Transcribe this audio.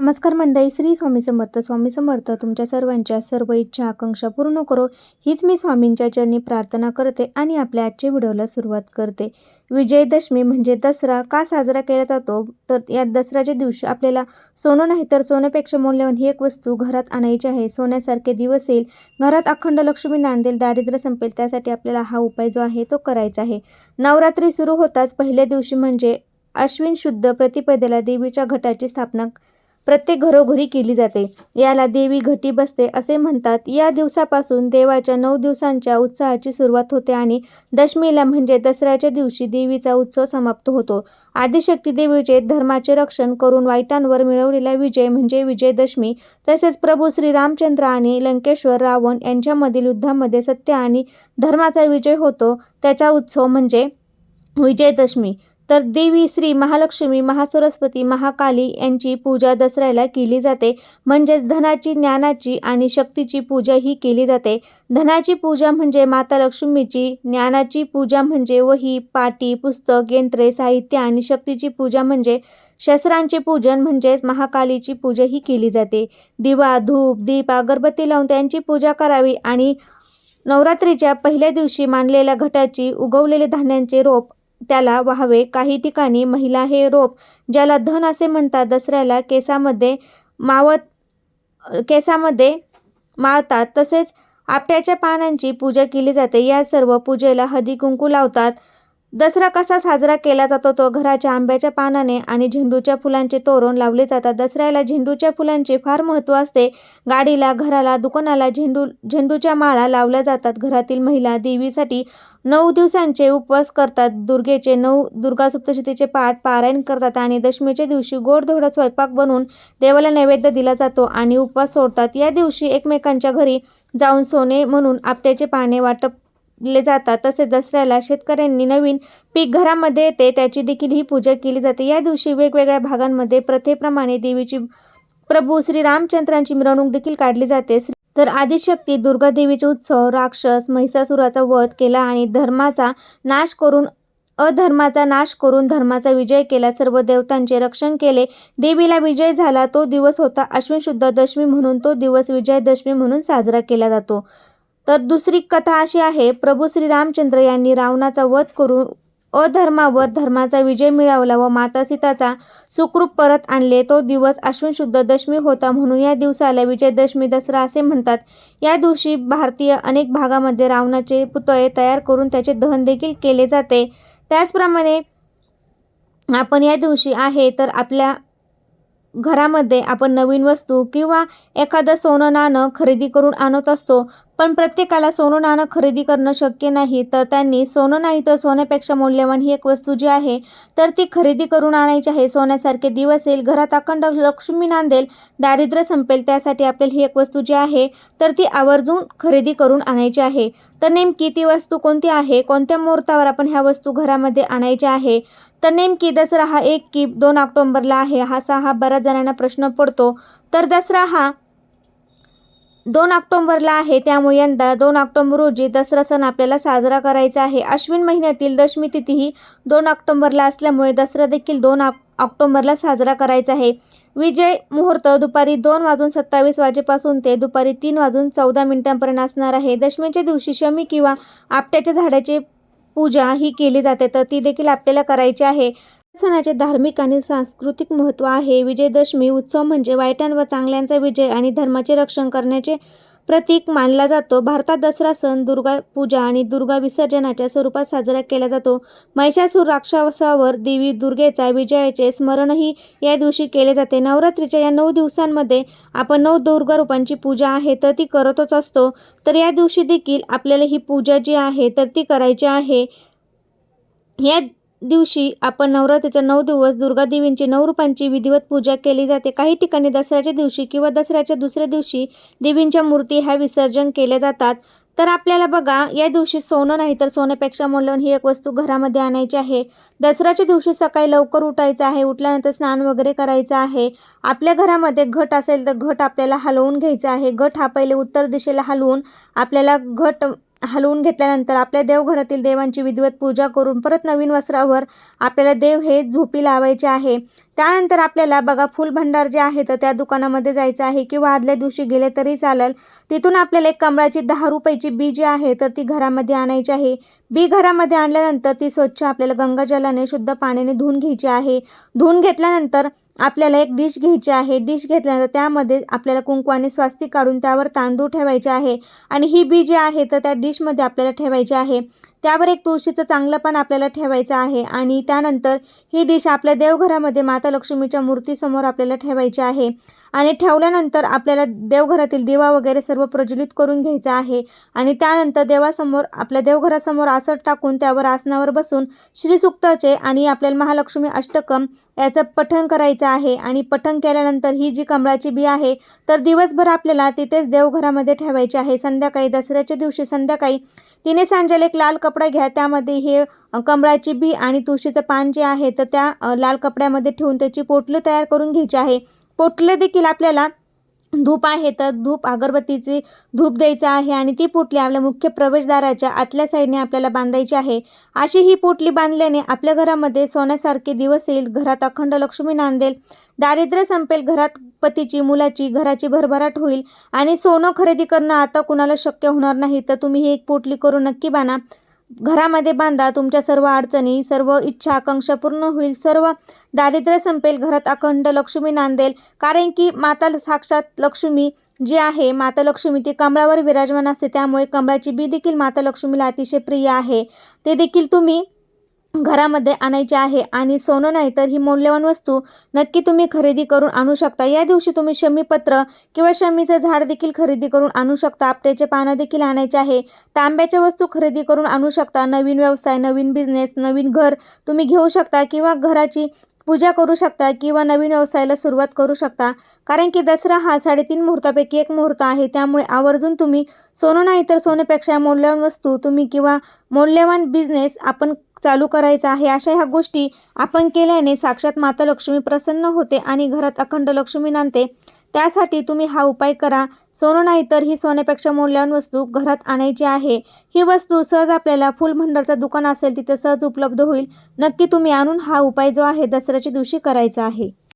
नमस्कार मंडळी श्री स्वामी समर्थ. स्वामी समर्थ तुमच्या सर्वांच्या सर्व इच्छा आकांक्षा पूर्ण करो. हीच मी स्वामींच्या चरणी प्रार्थना करते आणि आपल्या आजच्या व्हिडिओला सुरुवात करते. विजयदशमी म्हणजे दसरा. का साजरा केला जातो? तर या दसऱ्याच्या दिवशी आपल्याला सोनं नाही तर सोन्यापेक्षा मौल्यवान ही एक वस्तू घरात आणायची आहे. सोन्यासारखे दिवस येईल. घरात अखंड लक्ष्मी नांदेल दारिद्र्य संपेल त्यासाठी आपल्याला हा उपाय जो आहे तो करायचा आहे. नवरात्री सुरू होताच पहिल्या दिवशी म्हणजे अश्विन शुद्ध प्रतिपदेला देवीच्या घटाची स्थापना प्रत्येक घरोघरी केली जाते. याला देवी घटी बसते असे म्हणतात. या दिवसापासून देवाच्या नऊ दिवसांच्या उत्साहाची सुरुवात होते आणि दशमीला म्हणजे दसऱ्याच्या दिवशी देवीचा उत्सव समाप्त होतो. आदिशक्ती देवीचे धर्माचे रक्षण करून वाईटांवर मिळवलेला विजय म्हणजे विजयदशमी. तसेच प्रभू श्री रामचंद्र आणि लंकेश्वर रावण यांच्यामधील युद्धामध्ये सत्य आणि धर्माचा विजय होतो. त्याचा उत्सव म्हणजे विजयदशमी. तर देवी श्री महालक्ष्मी महासरस्वती महाकाली यांची पूजा दसऱ्याला केली जाते. म्हणजेच धनाची ज्ञानाची आणि शक्तीची पूजा ही केली जाते. धनाची पूजा म्हणजे माता लक्ष्मीची ज्ञानाची पूजा म्हणजे वही पाटी पुस्तक यंत्रे साहित्य आणि शक्तीची पूजा म्हणजे शस्त्रांचे पूजन म्हणजेच महाकालीची पूजा ही केली जाते. दिवा धूप दीप अगरबत्ती लावून त्यांची पूजा करावी आणि नवरात्रीच्या पहिल्या दिवशी मांडलेल्या घटाची उगवलेले धान्यांचे रोप त्याला व्हावे. काही ठिकाणी महिला हे रोप ज्याला धन असे म्हणतात दसऱ्याला केसामध्ये मावत केसामध्ये माळतात. तसेच आपट्याच्या पानांची पूजा केली जाते. या सर्व पूजेला हदी कुंकू लावतात. दसरा कसा साजरा केला जातो तो घराच्या आंब्याच्या पानाने आणि झेंडूच्या फुलांचे तोरण लावले जातात. दसऱ्याला झेंडूच्या फुलांचे फार महत्त्व असते. गाडीला घराला दुकानाला झेंडू झेंडूच्या माळा लावल्या जातात. घरातील महिला देवीसाठी नऊ दिवसांचे उपवास करतात. दुर्गेचे नऊ दुर्गा सप्तशतीचे पाठ पारायण करतात आणि दशमीच्या दिवशी गोडधोडा स्वयंपाक बनवून देवाला नैवेद्य दिला जातो आणि उपवास सोडतात. या दिवशी एकमेकांच्या घरी जाऊन सोने म्हणून आपट्याचे पाने वाटप ले जातात. तसेच दसऱ्याला शेतकऱ्यांनी नवीन पीक घरामध्ये येते. त्याची देखील ही पूजा केली जाते. या दिवशी वेगवेगळ्या भागांमध्ये प्रथेप्रमाणे देवीची प्रभू श्री रामचंद्रांची मिरवणूक देखील काढली जाते. तर आदिशक्ती दुर्गा देवीचे उत्सव राक्षस महिषासुराचा वध केला आणि धर्माचा नाश करून अधर्माचा नाश करून धर्माचा विजय केला. सर्व देवतांचे रक्षण केले. देवीला विजय झाला. तो दिवस होता अश्विन शुद्ध दशमी म्हणून. तो दिवस विजयदशमी म्हणून साजरा केला जातो. तर दुसरी कथा अशी आहे प्रभू श्री रामचंद्र यांनी रावणाचा वध करून अधर्मावर धर्माचा विजय मिळवला व माता सीताचा सुखरूप परत आणले. तो दिवस अश्विन शुद्ध दशमी होता म्हणून या दिवसाला विजयदशमी दसरा असे म्हणतात. या दिवशी भारतीय अनेक भागामध्ये रावणाचे पुतळे तयार करून त्याचे दहन देखील केले जाते. त्याचप्रमाणे आपण या दिवशी आहे तर आपल्या घरामध्ये आपण नवीन वस्तू किंवा एखादं सोनं नाणं खरेदी करून आणत असतो. पण प्रत्येकाला सोनं नाणं खरेदी करणं शक्य नाही तर त्यांनी सोनं नाही तर सोन्यापेक्षा मौल्यवान ही एक वस्तू जी आहे तर ती खरेदी करून आणायची आहे. सोन्यासारखे दिवस येईल घरात अखंड लक्ष्मी नांदेल दारिद्र्य संपेल त्यासाठी आपल्याला ही एक वस्तू जी आहे तर ती आवर्जून खरेदी करून आणायची आहे. तर नेमकी ती वस्तू कोणती आहे कोणत्या मुहूर्तावर आपण ह्या वस्तू घरामध्ये आणायच्या आहे? तर नेमकी दसरा हा एक की दोन ऑक्टोंबरला आहे हा हा बऱ्याच जणांना प्रश्न पडतो. तर दसरा हा दोन ऑक्टोंबरला आहे त्यामुळे यंदा दोन ऑक्टोंबर रोजी दसरा सण आपल्याला साजरा करायचा आहे. अश्विन महिन्यातील दशमी तिथी ही दोन ऑक्टोंबरला असल्यामुळे दसरा देखील दोन ऑक्टोंबरला साजरा करायचा आहे. विजय मुहूर्त दुपारी दोन वाजून सत्तावीस वाजेपासून ते दुपारी तीन वाजून चौदा मिनिटांपर्यंत असणार आहे. दशमीच्या दिवशी शमी किंवा आपट्याच्या झाडाची पूजा ही केली जाते तर ती देखील आपल्याला करायची आहे. सणाचे धार्मिक आणि सांस्कृतिक महत्त्व आहे. विजयदशमी उत्सव म्हणजे वाईटांवर चांगल्यांचा विजय आणि धर्माचे रक्षण करण्याचे प्रतीक मानला जातो. भारतात दसरा सण दुर्गा पूजा आणि दुर्गा विसर्जनाच्या स्वरूपात साजरा केला जातो. महिषासूर राक्षसावर देवी दुर्गेचा विजयाचे स्मरणही या दिवशी केले जाते. नवरात्रीच्या या नऊ दिवसांमध्ये आपण नऊ दुर्गा रूपांची पूजा आहे तर ती करतच असतो. तर या दिवशी देखील आपल्याला ही पूजा जी आहे तर ती करायची आहे. या दिवशी आपण नवरात्रीच्या नऊ दिवस दुर्गादेवींची नऊ रूपांची विधिवत पूजा केली जाते. काही ठिकाणी दसऱ्याच्या दिवशी किंवा दसऱ्याच्या दुसऱ्या दिवशी देवींच्या मूर्ती ह्या विसर्जन केल्या जातात. तर आपल्याला बघा या दिवशी सोनं नाही तर सोन्यापेक्षा मौल्यवान ही एक वस्तू घरामध्ये आणायची आहे. दसऱ्याच्या दिवशी सकाळी लवकर उठायचं आहे उठल्यानंतर स्नान वगैरे करायचं आहे. आपल्या घरामध्ये घट असेल तर घट आपल्याला हलवून घ्यायचं आहे. घट हा पहिले उत्तर दिशेला हलवून आपल्याला घट हलवून घेतल्यानंतर आपल्या देवघरातील देवांची विधिवत पूजा करून परत नवीन वस्त्रावर आपल्याला देव हे झोपी लावायचे आहे. त्यानंतर आपल्याला बघा फुल भंडार जे आहे तर त्या दुकानामध्ये जायचं आहे किंवा आदल्या दिवशी गेले तरी चालेल. तिथून आपल्याला एक कमळाची दहा रुपयाची बी जी आहे तर ती घरामध्ये आणायची आहे. बी घरामध्ये आणल्यानंतर ती स्वच्छ आपल्याला गंगाजलाने शुद्ध पाण्याने धुवून घ्यायची आहे. धुवून घेतल्यानंतर आपल्याला एक डिश घ्यायची आहे. डिश घेतल्यानंतर त्यामध्ये आपल्याला कुंकवाने स्वास्तिक काढून त्यावर तांदूळ ठेवायचे आहे. आणि ही बी जी आहे तर त्या डिशमध्ये आपल्याला ठेवायची आहे. त्यावर एक तुळशीचं चांगलं पण आपल्याला ठेवायचं आहे आणि त्यानंतर ही डिश आपल्या देवघरामध्ये माता लक्ष्मीच्या मूर्तीसमोर आपल्याला ठेवायची आहे. आणि ठेवल्यानंतर आपल्याला देवघरातील दिवा वगैरे सर्व प्रज्वलित करून घ्यायचा आहे. आणि त्यानंतर देवासमोर आपल्या देवघरासमोर आसर टाकून त्यावर आसनावर बसून श्रीसुक्ताचे आणि आपल्याला महालक्ष्मी अष्टकम याचं पठण करायचं आहे. आणि पठण केल्यानंतर ही जी कमळाची बी आहे तर दिवसभर आपल्याला तिथेच देवघरामध्ये ठेवायची आहे. संध्याकाळी दसऱ्याच्या दिवशी संध्याकाळी तिने सांजेल एक लाल कपडा घ्या त्यामध्ये हे कमळाची बी आणि तुळशीचं पान जे आहे तर त्या लाल कपड्यामध्ये ठेवून त्याची पोटली तयार करून घ्यायची आहे. पोटले देखील आपल्याला धूप आहे तर धूप अगरबत्तीची धूप द्यायचं आहे आणि ती पोटली आपल्या मुख्य प्रवेशद्वाराच्या आतल्या साईडने आपल्याला बांधायची आहे. अशी ही पोटली बांधल्याने आपल्या घरामध्ये सोन्यासारखे दिवस येईल. घरात अखंड लक्ष्मी नांदेल. दारिद्र्य संपेल. घरात पतीची मुलाची घराची भरभराट होईल. आणि सोनं खरेदी करणं आता कुणाला शक्य होणार नाही तर तुम्ही ही एक पोटली करून नक्की बांधा. घरामध्ये बांधा तुमच्या सर्व अडचणी सर्व इच्छा आकांक्षा पूर्ण होईल. सर्व दारिद्र्य संपेल घरात अखंड लक्ष्मी नांदेल. कारण की माता साक्षात लक्ष्मी जी आहे माता लक्ष्मी ती कमळावर विराजमान असते. त्यामुळे कमळाची बी देखील माता लक्ष्मीला अतिशय प्रिय आहे. ते देखील तुम्ही घरामध्ये आणायचे आहे आणि सोनं नाही तर ही मौल्यवान वस्तू नक्की तुम्ही खरेदी करून आणू शकता. या दिवशी तुम्ही शमीपत्र किंवा शमीचं झाड देखील खरेदी करून आणू शकता. आपट्याचे पानं देखील आणायचे आहे. तांब्याच्या वस्तू खरेदी करून आणू शकता. नवीन व्यवसाय नवीन बिझनेस नवीन घर तुम्ही घेऊ शकता किंवा घराची पूजा करू शकता किंवा नवीन व्यवसायाला सुरुवात करू शकता. कारण की दसरा हा साडेतीन मुहूर्तापैकी एक मुहूर्त आहे. त्यामुळे आवर्जून तुम्ही सोनं नाही तर सोन्यापेक्षा मौल्यवान वस्तू तुम्ही किंवा मौल्यवान बिझनेस आपण चालू करायचा आहे. अशा ह्या गोष्टी आपण केल्याने साक्षात माता लक्ष्मी प्रसन्न होते आणि घरात अखंड लक्ष्मी नांदते. त्यासाठी तुम्ही हा उपाय करा. सोनं नाही तर ही सोन्यापेक्षा मौल्यवान वस्तू घरात आणायची आहे. ही वस्तू सहज आपल्याला फुल भंडारचं दुकान असेल तिथे सहज उपलब्ध होईल. नक्की तुम्ही आणून हा उपाय जो आहे दसऱ्याच्या दिवशी करायचा आहे.